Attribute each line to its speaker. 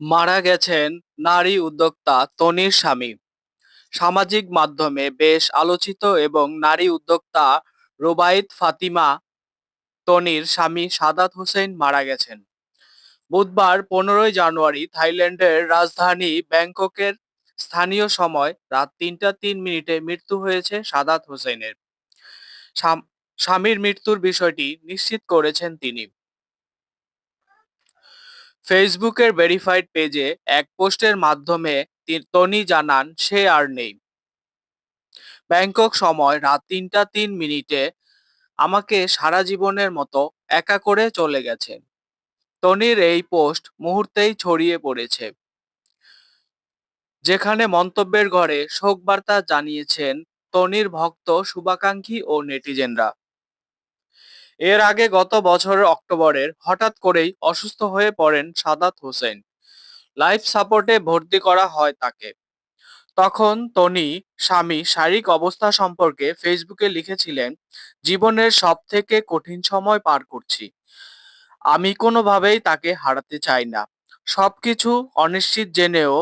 Speaker 1: মারা গেছেন নারী উদ্যোক্তা তনির স্বামী। সামাজিক মাধ্যমে বেশ আলোচিত এবং নারী উদ্যোক্তা রোবায়েত ফাতিমা তনির স্বামী সাদাত হোসেন মারা গেছেন। বুধবার পনেরোই জানুয়ারি থাইল্যান্ডের রাজধানী ব্যাংককের স্থানীয় সময় রাত তিনটা তিন মিনিটে মৃত্যু হয়েছে সাদাত হোসেনের। স্বামীর মৃত্যুর বিষয়টি নিশ্চিত করেছেন তিনি। ফেসবুকের ভেরিফাইড পেজে এক পোস্টের মাধ্যমে তনি জানান, সে আর নেই। ব্যাংকক সময় রাত তিনটা তিন মিনিটে আমাকে সারা জীবনের মতো একা করে চলে গেছে। টনির এই পোস্ট মুহূর্তেই ছড়িয়ে পড়েছে। যেখানে মন্তব্যের ঘরে শোকবার্তা জানিয়েছেন তনির ভক্ত শুভাকাঙ্ক্ষী ও নেটিজেনরা। এর আগে গত বছরের অক্টোবরের হঠাৎ করেই অসুস্থ হয়ে পড়েন সাদাত হোসেন। লাইফ সাপোর্টে ভর্তি করা হয় তাকে। তখন তনি স্বামী শারীরিক অবস্থা সম্পর্কে ফেসবুকে লিখেছিলেন, জীবনের সব থেকে কঠিন সময় পার করছি। আমি কোনোভাবেই তাকে হারাতে চাই না। সবকিছু অনিশ্চিত জেনেও